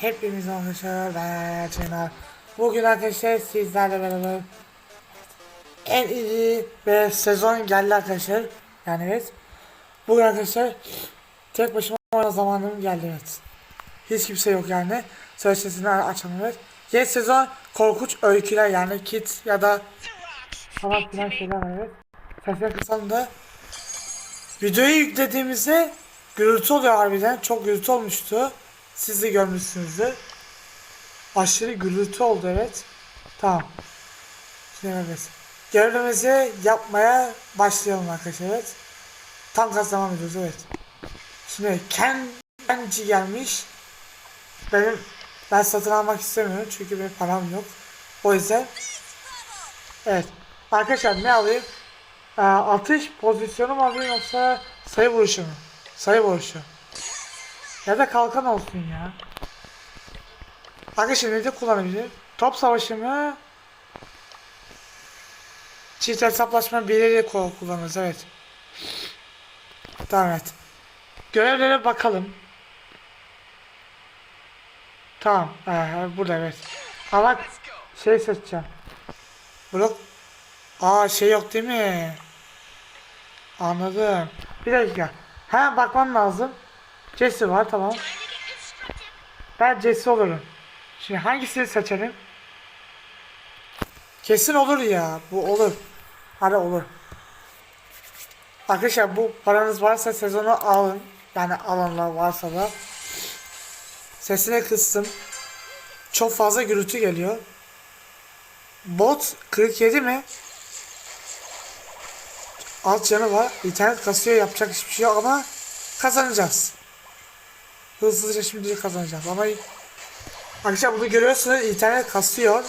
Hepiniz arkadaşlar ben Çınar. Bugün arkadaşlar sizlerle beraber en iyi bir sezon geldi arkadaşlar. Yani evet. Bugün arkadaşlar tek başıma oyna zamanım geldi evet. Hiç kimse yok yani. Sözleşmesini açalım evet. Yeni sezon korkunç öyküler yani kit ya da falan filan şeyler var evet. Sesler kısalım da Videoyu yüklediğimizde gürültü oluyor harbiden. Çok gürültü olmuştu. Siz de görmüşsünüzdür. Aşırı gürültü oldu evet. Tamam. Evet. Görevimizi yapmaya başlayalım arkadaşlar evet. Tam gaz ediyoruz evet. Şimdi Ken Kenji gelmiş. Benim ben satın almak istemiyorum çünkü benim param yok. O yüzden Evet. Arkadaşlar ne alayım? Ee, atış pozisyonu mu alayım yoksa sayı vuruşu mu? Sayı vuruşu. Ya da kalkan olsun ya. Arkadaşlar ne de kullanabilirim? Top savaşı mı? Çift hesaplaşma biriyle kol kullanırız evet. Tamam evet. Görevlere bakalım. Tamam. Ee, burada evet. Ama şey seçeceğim. Blok Aa şey yok değil mi? Anladım. Bir dakika. Ha bakmam lazım. Jesse var tamam. Ben Jesse olurum. Şimdi hangisini seçelim? Kesin olur ya. Bu olur. Hadi olur. Arkadaşlar bu paranız varsa sezonu alın. Yani alanlar varsa da. Sesini kıstım. Çok fazla gürültü geliyor. Bot 47 mi? alt canı var. İnternet kasıyor yapacak hiçbir şey yok ama kazanacağız. Hızlıca şimdi kazanacağız ama Arkadaşlar bunu görüyorsunuz internet kasıyor.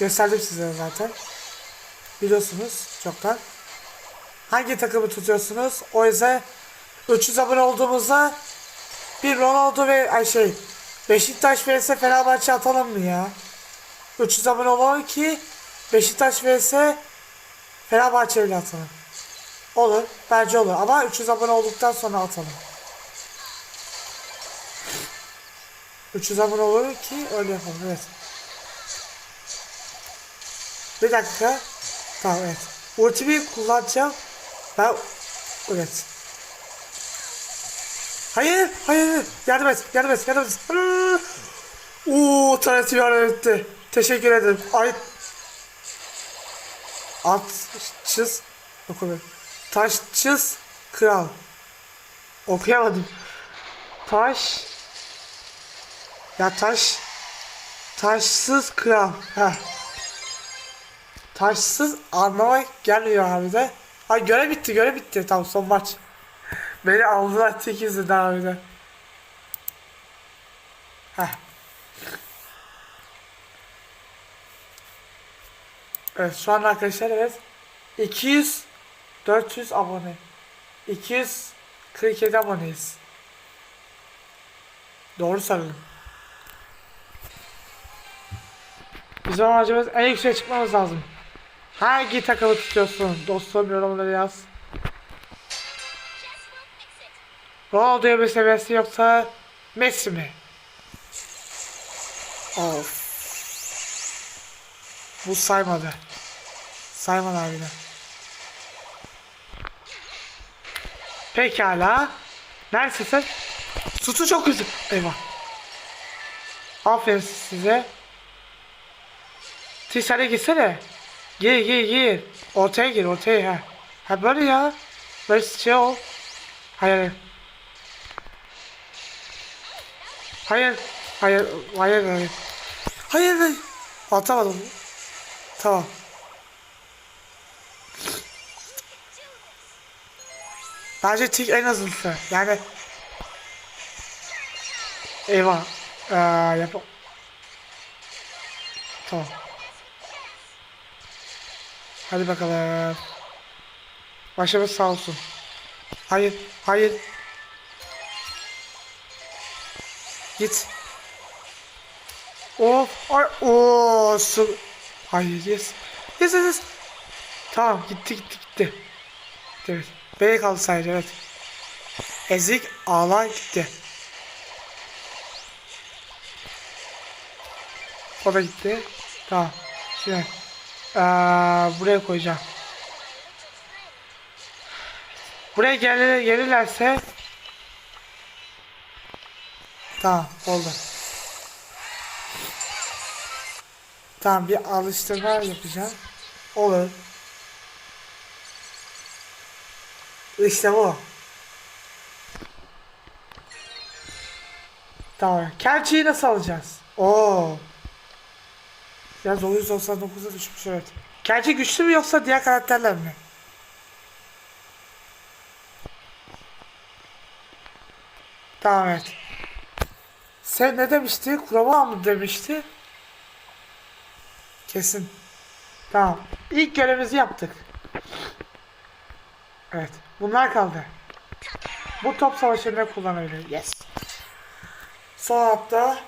Gösterdim size zaten. Biliyorsunuz çoktan. Hangi takımı tutuyorsunuz? O yüzden 300 abone olduğumuzda bir Ronaldo ve ay şey Beşiktaş vs Fenerbahçe atalım mı ya? 300 abone olalım ki Beşiktaş vs Fenerbahçe ile atalım. Olur. Bence olur. Ama 300 abone olduktan sonra atalım. 300 abone olur ki öyle yapalım. Evet. Bir dakika. Tamam evet. Ultimi kullanacağım. Ben evet. Hayır, hayır, yardım et, yardım et, yardım et. Uuu, tanetim yardım etti. Teşekkür ederim. Ay, At çız okuyayım. Taş çız kral. Okuyamadım. Taş ya taş taşsız kral. Heh. Taşsız anlama gelmiyor abi de. Ay görev bitti görev bitti tam son maç. Beni aldılar tek izledi abi de. Heh. Evet şu an arkadaşlar evet 200 400 abone 247 aboneyiz. Doğru sanırım. Bizim amacımız en yükseğe çıkmamız lazım. Hangi takımı tutuyorsun? Dostum yorumları yaz. Ronaldo'ya bir seviyesi yoksa Messi mi? Of. Bu saymadı. Saymadı harbiden. Pekala. Neredesin sen? Tutu çok hızlı. Eyvah. Aferin size. Siz hadi gitsene. Gir gir gir. Ortaya gir ortaya ha. Ha böyle ya. Böyle şey ol. Hayır. Hayır. Hayır. Hayır. Hayır. Hayır. hayır. Atamadım. Tamam. Bence tik en azından. Yani Eyvah. Ee, yap Tamam. Hadi bakalım. Başımız sağ olsun. Hayır, hayır. Git. Of, ay, o su. Hayır, yes. Yes, yes, yes. Tamam, gitti, gitti, gitti. Evet. B kaldı sadece, evet. Ezik ağlar gitti. O da gitti. Tamam. Şimdi eee, buraya koyacağım. Buraya gelir, gelirlerse Tamam oldu. Tamam bir alıştırma yapacağım. Olur. İşte bu. Tamam. Kelçeyi nasıl alacağız? Oo. Biraz 999'a düşmüş evet. Kelçe güçlü mü yoksa diğer karakterler mi? Tamam evet. Sen ne demişti? Kurama mı demişti? Kesin. Tamam. İlk görevimizi yaptık. Evet. Bunlar kaldı. Bu top savaşında kullanabilir. Yes. Son hafta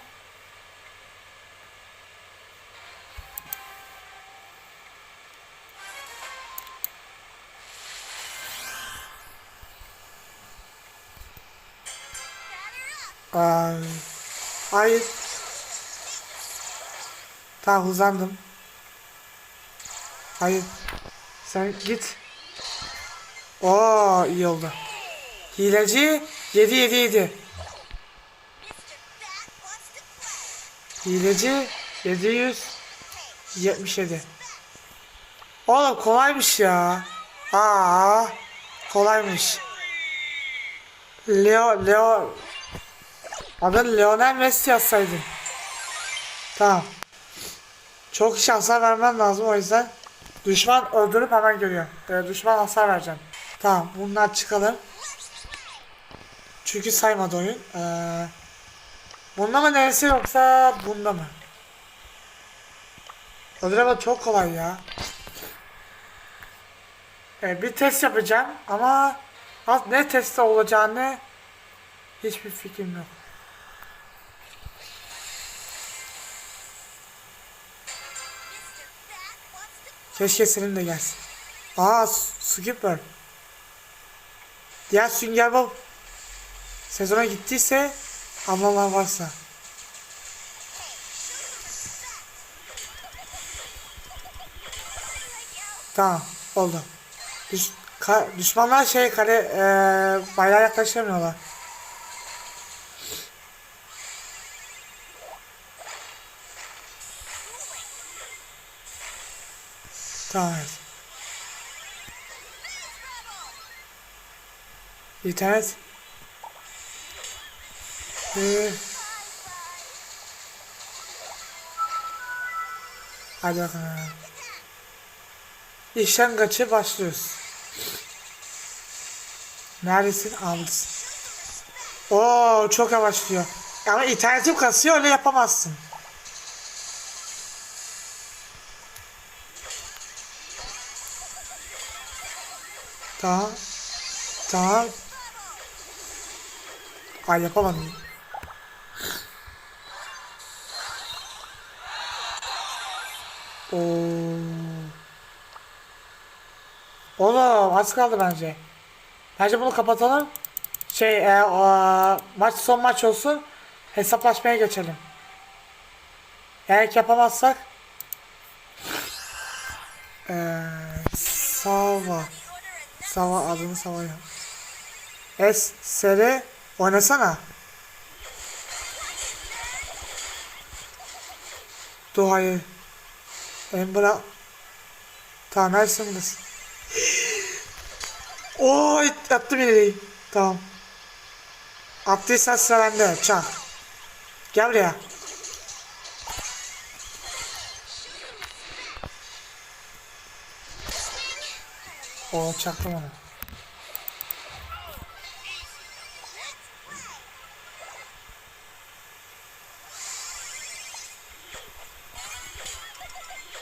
Aa, hayır. Tamam hızlandım. Hayır. Sen git. Oo iyi oldu. Hileci 7 7 7. Hileci 777. Oğlum kolaymış ya. Aa kolaymış. Leo Leo Adın Lionel Messi yazsaydın. Tamam. Çok iş hasar vermen lazım o yüzden. Düşman öldürüp hemen görüyor. Ee, düşman hasar vereceğim. Tamam bunlar çıkalım. Çünkü saymadı oyun. Ee, bunda mı neresi yoksa bunda mı? Öldüreme çok kolay ya. Ee, bir test yapacağım ama ne testi olacağını hiçbir fikrim yok. Keşke senin de gelsin. Aa Skipper. Diğer Sünger Bob sezona gittiyse ablalar varsa. Tamam oldu. Düş, düşmanlar şey kale e, bayrağa yaklaşamıyorlar. Tamam. evet. İnternet. Ee, hadi bakalım. İşten kaçı başlıyoruz. Neredesin? Aldısın. Oo çok yavaşlıyor. Ama internetim kasıyor öyle yapamazsın. Tamam. Tamam. Ay yapamadım. Oo. Oğlum az kaldı bence. Bence bunu kapatalım. Şey e, o, maç son maç olsun. Hesaplaşmaya geçelim. Eğer yapamazsak eee Sava Sava adını Sava yap. Es Sere oynasana. Dur hayır. Embra Tamam neredesiniz? Oy attım ileri. Tamam. Attıysan sıra bende. Çak. Gel buraya. O çaktım onu.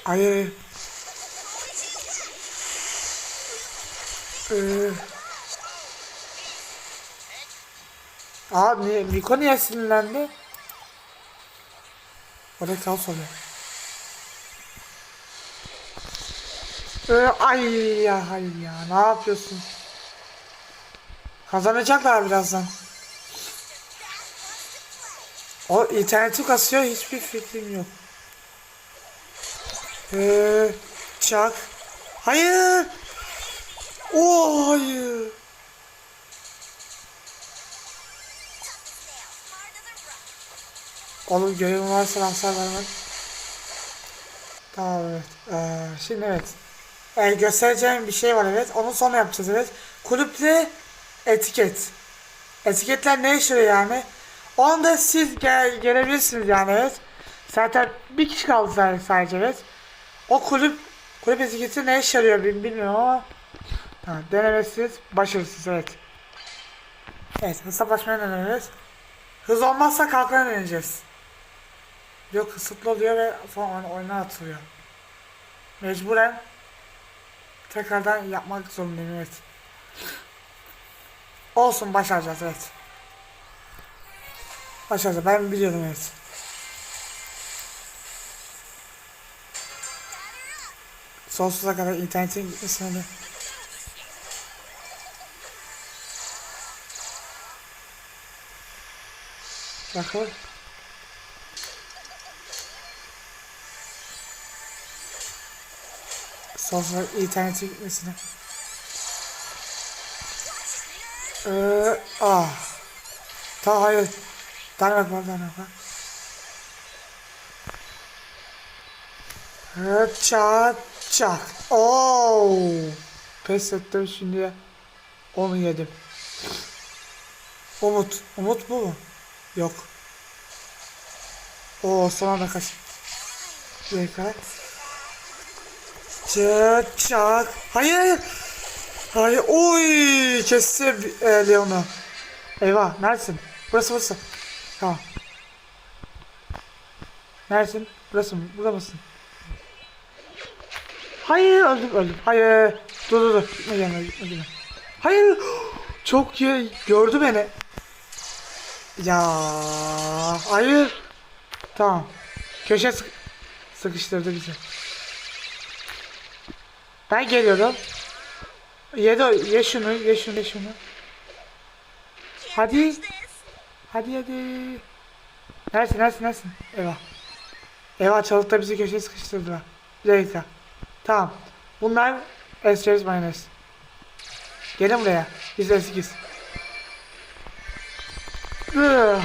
Hayır. Ee, Aa niye, Miko niye sinirlendi? Orada kaos oluyor. Ee, ay ya hayır ya ne yapıyorsun? Kazanacaklar birazdan. O interneti kasıyor hiçbir fikrim yok. Ee, çak. Hayır. Oo hayır. Oğlum görevim varsa hasar vermem. Tamam evet. Ee, şimdi evet. Ee, göstereceğim bir şey var evet. Onu sonra yapacağız evet. Kulüple etiket. Etiketler ne işe yani? Onu da siz gel gelebilirsiniz yani evet. Zaten bir kişi kaldı sadece, sadece evet. O kulüp kulüp etiketi ne işe yarıyor bil- bilmiyorum ama ha, denemesiz başarısız evet. Evet hesaplaşmaya deneriz. Hız olmazsa kalkana deneyeceğiz. Yok kısıtlı oluyor ve oyun- oyuna atılıyor. Mecburen tekrardan yapmak zorundayım evet. Olsun başaracağız evet. Başaracağız ben biliyorum evet. Sonsuza kadar internetin gitmesine. Bakın. Sonsuza internetin gitmesine. Ee, ah. Ta hayır. Tane bak bak tane bak. Evet, çak çak. Oo. Pes ettim şimdi. Onu yedim. Umut. Umut bu mu? Yok. Oo sonra da kaç. Bir. Çak çak. Hayır. Hayır. Oy. Kesti e, Leon'u. Eyvah. Neredesin? Burası burası. Tamam. Neredesin? Burası mı? Burada mısın? Hayır öldüm öldüm. Hayır. Dur dur dur. Gitme gelme gitme gelme. Hayır. Çok iyi. Gördü beni. Ya hayır. Tamam. Köşe sık sıkıştırdı bizi. Ben geliyorum. Ye de ye şunu, ye şunu, ye şunu. Hadi. Hadi hadi. Neresin, neresin, neresin? Eyvah. Eyvah çalıkta bizi köşeye sıkıştırdılar. Dakika. Tamam. Bunlar espresso mayonez. Gelin buraya. Biz eskiz. Ee,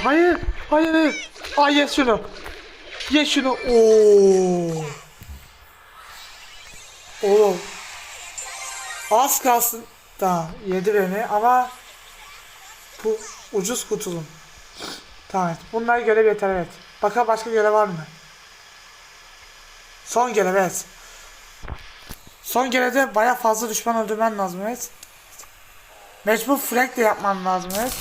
hayır. Hayır. hayır. Ay ye şunu. Ye şunu. Oo. Oğlum. Az kalsın. Tamam. Yedi beni ama bu ucuz kurtulum. Tamam. evet. Bunlar görev yeter evet. Bakalım başka görev var mı? Son görev evet. Son görevde baya fazla düşman öldürmen lazım evet. Mecbur flank de yapman lazım evet.